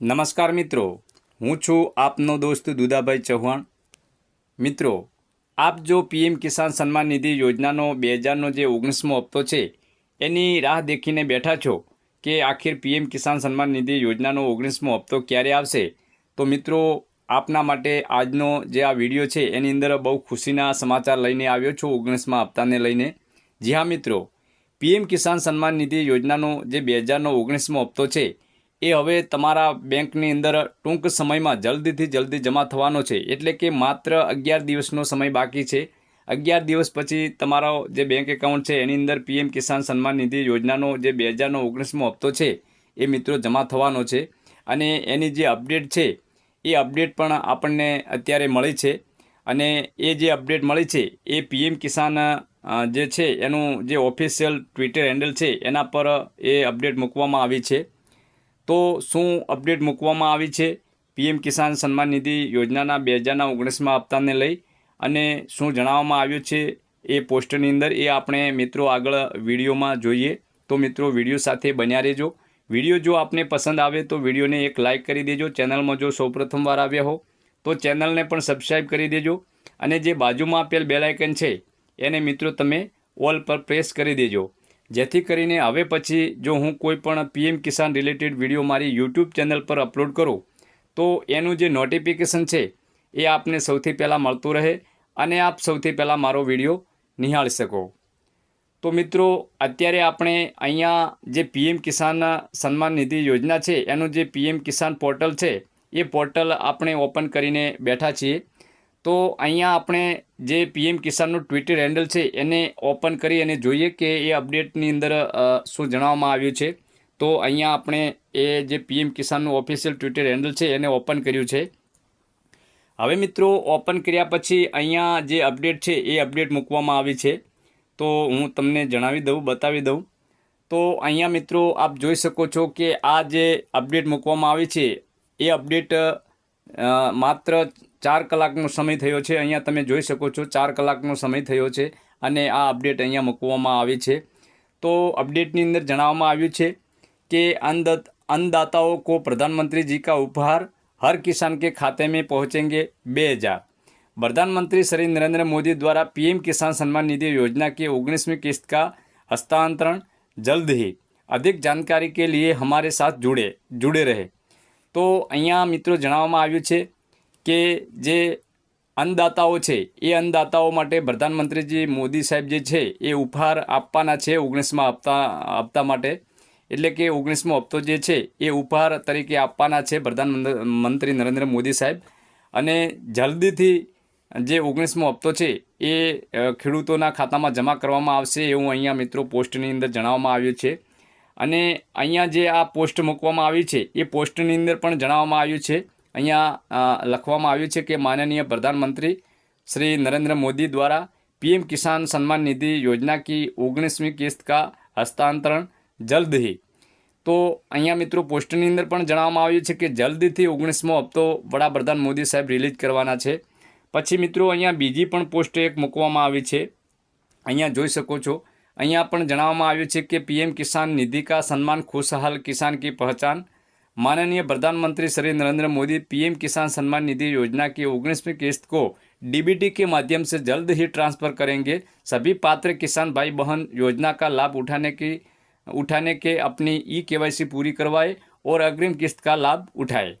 નમસ્કાર મિત્રો, હું છું આપનો દોસ્ત દુદાભાઈ ચૌહાણ. મિત્રો, આપ જો પીએમ કિસાન સન્માન નિધિ યોજનાનો બે હજારનો જે ઓગણીસમો હપ્તો છે, એની રાહ દેખીને બેઠા છો કે આખિર પીએમ કિસાન સન્માન નિધિ યોજનાનો ઓગણીસમો હપ્તો ક્યારે આવશે? તો મિત્રો, આપના માટે આજનો જે આ વીડિયો છે, એની અંદર બહુ ખુશીના સમાચાર લઈને આવ્યો છું ઓગણીસમા હપ્તાને લઈને. જી હા મિત્રો, પીએમ કિસાન સન્માન નિધિ યોજનાનો જે બે હજારનો ઓગણીસમો હપ્તો છે એ હવે તમારા બેંકની અંદર ટૂંક સમયમાં જલ્દીથી જલ્દી જમા થવાનો છે. એટલે કે માત્ર અગિયાર દિવસનો સમય બાકી છે. અગિયાર દિવસ પછી તમારો જે બેંક એકાઉન્ટ છે, એની અંદર પીએમ કિસાન સન્માન નિધિ યોજનાનો જે બે હજારનો ઓગણીસમો હપ્તો છે, એ મિત્રો જમા થવાનો છે. અને એની જે અપડેટ છે, એ અપડેટ પણ આપણને અત્યારે મળી છે. અને એ જે અપડેટ મળી છે, એ પીએમ કિસાન જે છે, એનું જે ઓફિશિયલ ટ્વિટર હેન્ડલ છે, એના પર એ અપડેટ મૂકવામાં આવી છે. તો શું અપડેટ મૂકવામાં આવી છે? પીએમ કિસાન સન્માન નિધિ યોજનાના બે હજારના ઓગણીસમાં હપ્તાને લઈ અને શું જણાવવામાં આવ્યું છે એ પોસ્ટની અંદર એ આપણે મિત્રો આગળ વિડીયોમાં જોઈએ. તો મિત્રો, વીડિયો સાથે બન્યા રહેજો. વીડિયો જો આપને પસંદ આવે તો વિડીયોને એક લાઇક કરી દેજો. ચેનલમાં જો સૌપ્રથમ વાર આવ્યા હો તો ચેનલને પણ સબસ્ક્રાઈબ કરી દેજો અને જે બાજુમાં આપેલ બેલાઇકન છે એને મિત્રો તમે ઓલ પર પ્રેસ કરી દેજો. જેથી કરીને હવે પછી જો હું કોઈ પણ પીએમ કિસાન રિલેટેડ વીડિયો મારી યુટ્યુબ ચેનલ પર અપલોડ કરું, તો એનું જે નોટિફિકેશન છે, એ આપને સૌથી પહેલાં મળતું રહે અને આપ સૌથી પહેલાં મારો વીડિયો નિહાળી શકો. તો મિત્રો, અત્યારે આપણે અહીંયા જે પીએમ કિસાન સન્માન નિધિ યોજના છે, એનું જે પીએમ કિસાન પોર્ટલ છે, એ પોર્ટલ આપણે ઓપન કરીને બેઠા છીએ. તો અહીંયા આપણે જે પીએમ કિસાનનું ટ્વિટર હેન્ડલ છે, એને ઓપન કરી અને જોઈએ કે એ અપડેટની અંદર શું જણાવવામાં આવ્યું છે. તો અહીંયા આપણે એ જે પીએમ કિસાનનું ઓફિશિયલ ટ્વિટર હેન્ડલ છે, એને ઓપન કર્યું છે. હવે મિત્રો, ઓપન કર્યા પછી અહીંયા જે અપડેટ છે, એ અપડેટ મૂકવામાં આવી છે. તો હું તમને જણાવી દઉં, બતાવી દઉં. તો અહીંયા મિત્રો, આપ જોઈ શકો છો કે આ જે અપડેટ મૂકવામાં આવી છે, એ અપડેટ માત્ર ચાર કલાકનો સમય થયો છે અહીંયા તમે જોઈ શકો છો ચાર કલાકનો સમય થયો છે અને આ અપડેટ અહીંયા મૂકવામાં આવી છે તો અપડેટની અંદર જણાવવામાં આવ્યું છે કે અન્નદત अन्नदाताओं को प्रधानमंत्री जी का उपहार हर किसान के खाते में पहुंचेंगे बे हजार प्रधानमंत्री श्री नरेंद्र मोदी द्वारा पीएम किसान सम्मान निधि योजना की उन्नीसवीं किस्त का हस्तांतरण जल्द ही अधिक जानकारी के लिए हमारे साथ जुड़े जुड़े रहे તો અહીંયા મિત્રો જણાવવામાં આવ્યું છે કે જે અન્નદાતાઓ છે, એ અન્નદાતાઓ માટે પ્રધાનમંત્રીજી મોદી સાહેબ જે છે, એ ઉપહાર આપવાના છે ઓગણીસમાં હપ્તા હપ્તા માટે. એટલે કે ઓગણીસમો હપ્તો જે છે, એ ઉપહાર તરીકે આપવાના છે પ્રધાનમંત્રી નરેન્દ્ર મોદી સાહેબ. અને જલ્દીથી જે ઓગણીસમો હપ્તો છે, એ ખેડૂતોના ખાતામાં જમા કરવામાં આવશે એવું અહીંયા મિત્રો પોસ્ટની અંદર જણાવવામાં આવ્યું છે. અને અહીંયા જે આ પોસ્ટ મૂકવામાં આવી છે, એ પોસ્ટની અંદર પણ જણાવવામાં આવ્યું છે. અહીંયા લખવામાં આવ્યું છે કે માનનીય પ્રધાનમંત્રી શ્રી નરેન્દ્ર મોદી દ્વારા પીએમ કિસાન સન્માન નિધિ યોજના કી ઓગણીસમી કિસ્ત કા હસ્તાંતરણ જલ્દ હી. તો અહીંયા મિત્રો પોસ્ટની અંદર પણ જણાવવામાં આવ્યું છે કે જલ્દીથી ઓગણીસમો હપ્તો વડાપ્રધાન મોદી સાહેબ રિલીઝ કરવાના છે. પછી મિત્રો અહીંયા બીજી પણ પોસ્ટ એક મૂકવામાં આવી છે. અહીંયા જોઈ શકો છો. અહીંયા પણ જણાવવામાં આવ્યું છે કે પીએમ કિસાન નિધિ કા સન્માન ખુશહાલ કિસાન કી પહેચાન माननीय प्रधानमंत्री श्री नरेंद्र मोदी पीएम किसान सम्मान निधि योजना की उन्नीसवीं किस्त को डीबीटी के माध्यम से जल्द ही ट्रांसफर करेंगे सभी पात्र किसान भाई बहन योजना का लाभ उठाने की उठाने के अपनी ई केवाईसी पूरी करवाए और अग्रिम किस्त का लाभ उठाए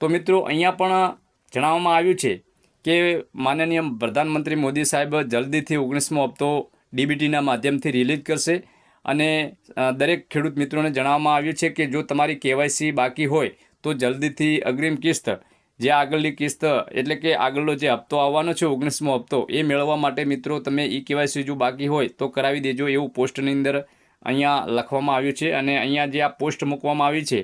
તો મિત્રો અહીંયા પણ જણાવવામાં આવ્યું છે કે માનનીય પ્રધાનમંત્રી મોદી સાહેબ જલ્દીથી ઓગણીસમો હપ્તો ડીબીટીના માધ્યમથી રિલીઝ કરશે અને દરેક ખેડૂત મિત્રોને જણાવવામાં આવ્યું છે કે જો તમારી કેવાયસી બાકી હોય તો જલ્દીથી અગ્રિમ કિસ્ત, જે આગળની કિસ્ત, એટલે કે આગળનો જે હપ્તો આવવાનો છે, ઓગણીસમો હપ્તો, એ મેળવવા માટે મિત્રો તમે ઈ કેવાયસી જો બાકી હોય તો કરાવી દેજો એવું પોસ્ટની અંદર અહીંયા લખવામાં આવ્યું છે. અને અહીંયા જે આ પોસ્ટ મૂકવામાં આવી છે,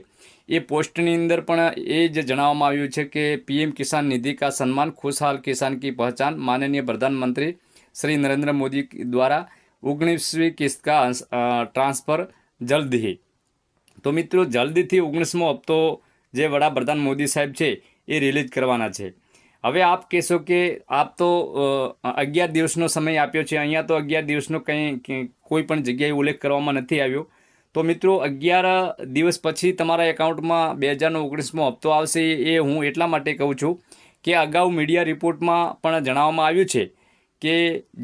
એ પોસ્ટની અંદર પણ એ જ જણાવવામાં આવ્યું છે કે પીએમ કિસાન નિધિ કા સન્માન, ખુશહાલ કિસાન કી પહચાન માનનીય પ્રધાનમંત્રી શ્રી નરેન્દ્ર મોદી દ્વારા ઓગણીસમી કિસ્કા ટ્રાન્સફર જલ્દી તો મિત્રો, જલ્દીથી ઓગણીસમો હપ્તો જે વડાપ્રધાન મોદી સાહેબ છે, એ રિલીઝ કરવાના છે. હવે આપ કહેશો કે આપ તો અગિયાર દિવસનો સમય આપ્યો છે. અહીંયા તો અગિયાર દિવસનો કંઈ કંઈ પણ જગ્યાએ ઉલ્લેખ કરવામાં નથી આવ્યો. તો મિત્રો, અગિયાર દિવસ પછી તમારા એકાઉન્ટમાં બે હજારનો ઓગણીસમો હપ્તો આવશે એ હું એટલા માટે કહું છું કે અગાઉ મીડિયા રિપોર્ટમાં પણ જણાવવામાં આવ્યું છે કે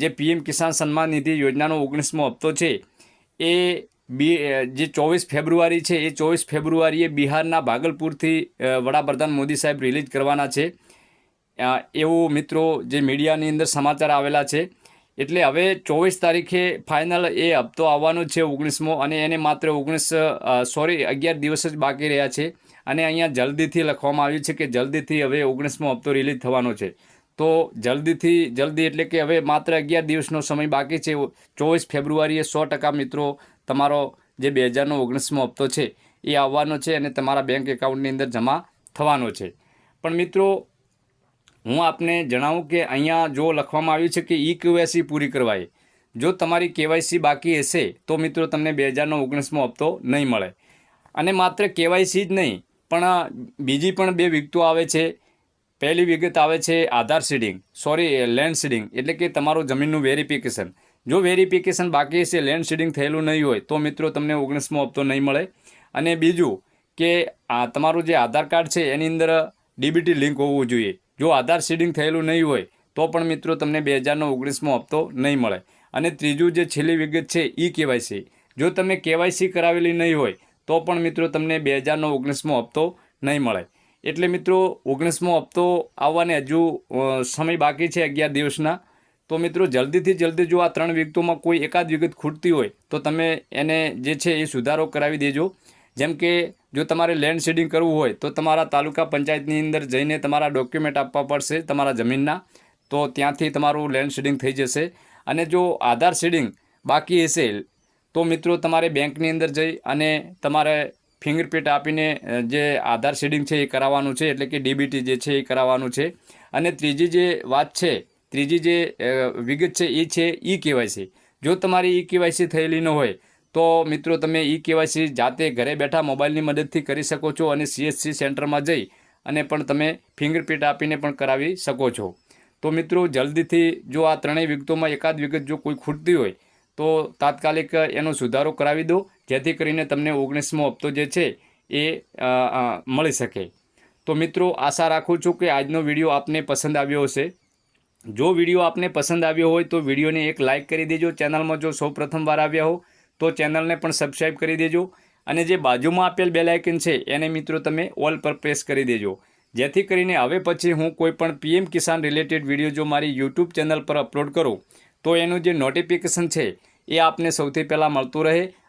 જે પીએમ કિસાન સન્માન નિધિ યોજનાનો ઓગણીસમો હપ્તો છે, એ બી જે ચોવીસ ફેબ્રુઆરી છે, એ ચોવીસ ફેબ્રુઆરીએ બિહારના ભાગલપુરથી વડાપ્રધાન મોદી સાહેબ રિલીઝ કરવાના છે. એવું મિત્રો જે મીડિયાની અંદર સમાચાર આવેલા છે. એટલે હવે ચોવીસ તારીખે ફાઇનલ એ હપ્તો આવવાનો છે ઓગણીસમો અને એને માત્ર ઓગણીસ સોરી, અગિયાર દિવસ જ બાકી રહ્યા છે. અને અહીંયા જલ્દીથી લખવામાં આવ્યું છે કે જલ્દીથી હવે ઓગણીસમો હપ્તો રિલીઝ થવાનો છે. તો જલ્દીથી, જલ્દી એટલે કે હવે માત્ર અગિયાર દિવસનો સમય બાકી છે. ચોવીસ ફેબ્રુઆરીએ સો ટકા મિત્રો તમારો જે બે હજારનો ઓગણીસમો હપ્તો છે એ આવવાનો છે અને તમારા બેંક એકાઉન્ટની અંદર જમા થવાનો છે. પણ મિત્રો, હું આપને જણાવું કે અહીંયા જો લખવામાં આવ્યું છે કે ઈ કેવાયસી પૂરી કરવાય. જો તમારી કેવાયસી બાકી હશે તો મિત્રો તમને બે હજારનો ઓગણીસમો હપ્તો નહીં મળે. અને માત્ર કેવાયસી જ નહીં, પણ બીજી પણ બે વિગતો આવે છે. પહેલી વિગત આવે છે Aadhaar seeding. Sorry land seeding. એટલે કે તમારું જમીનનું વેરિફિકેશન. જો વેરિફિકેશન બાકી હશે લેન્ડ સીડિંગ થયેલું નહીં હોય, તો મિત્રો તમને ઓગણીસમો હપ્તો નહીં મળે. અને બીજું કે આ તમારું જે આધાર કાર્ડ છે, એની અંદર ડીબીટી લિંક હોવું જોઈએ. જો આધાર સીડિંગ થયેલું નહીં હોય, તો પણ મિત્રો તમને બે હજારનો ઓગણીસમો હપ્તો નહીં મળે. અને ત્રીજું જે છેલ્લી વિગત છે, ઈ કેવાયસી. જો તમે કેવાયસી કરાવેલી નહીં હોય, તો પણ મિત્રો તમને બે હજારનો ઓગણીસમો હપ્તો નહીં મળે. એટલે મિત્રો, ઓગણીસમો હપ્તો આવવાને હજુ સમય બાકી છે અગિયાર દિવસના. તો મિત્રો, જલ્દીથી જલ્દી જો આ ત્રણ વિગતોમાં કોઈ એકાદ વિગત ખૂટતી હોય, તો તમે એને જે છે એ સુધારો કરાવી દેજો. જેમ કે, જો તમારે લેન્ડ શેડિંગ કરવું હોય, તો તમારા તાલુકા પંચાયતની અંદર જઈને તમારા ડોક્યુમેન્ટ આપવા પડશે તમારા જમીનના. તો ત્યાંથી તમારું લેન્ડ શેડિંગ થઈ જશે. અને જો આધાર શેડિંગ બાકી હશે, તો મિત્રો, તમારે બેંકની અંદર જઈ અને તમારે ફિંગરપ્રિન્ટ આપીને જે આધાર શેડિંગ છે એ કરાવવાનું છે, એટલે કે ડીબીટી જે છે એ કરાવવાનું છે. અને ત્રીજી જે વાત છે, ત્રીજી જે વિગત છે એ છે ઈ કેવાયસી. જો તમારી ઈ કેવાયસી થયેલી ન હોય, તો મિત્રો તમે ઈ કેવાયસી જાતે ઘરે બેઠા મોબાઈલની મદદથી કરી શકો છો અને સીએસસી સેન્ટરમાં જઈ અને પણ તમે ફિંગરપ્રિન્ટ આપીને પણ કરાવી શકો છો. તો મિત્રો, જલ્દીથી જો આ ત્રણેય વિગતોમાં એકાદ વિગત જો કોઈ ખૂટતી હોય, તો તાત્કાલિક એનો સુધારો કરાવી દો. જેથી કરીને તમને ઓગણીસમો હપ્તો જે છે એ મળી શકે. તો મિત્રો, આશા રાખું છું કે આજનો વીડિયો આપને પસંદ આવ્યો હશે. જો વીડિયો આપને પસંદ આવ્યો હોય તો વિડીયોને એક લાઇક કરી દેજો. ચેનલમાં જો સૌ પ્રથમવાર આવ્યા હો, તો ચેનલને પણ સબસ્ક્રાઈબ કરી દેજો. અને જે બાજુમાં આપેલ બેલાયકન છે, એને મિત્રો તમે ઓલ પર પ્રેસ કરી દેજો. જેથી કરીને હવે પછી હું કોઈપણ પીએમ કિસાન રિલેટેડ વીડિયો જો મારી યુટ્યુબ ચેનલ પર અપલોડ કરું, તો એનું જે નોટિફિકેશન છે એ આપને સૌથી પહેલાં મળતું રહે.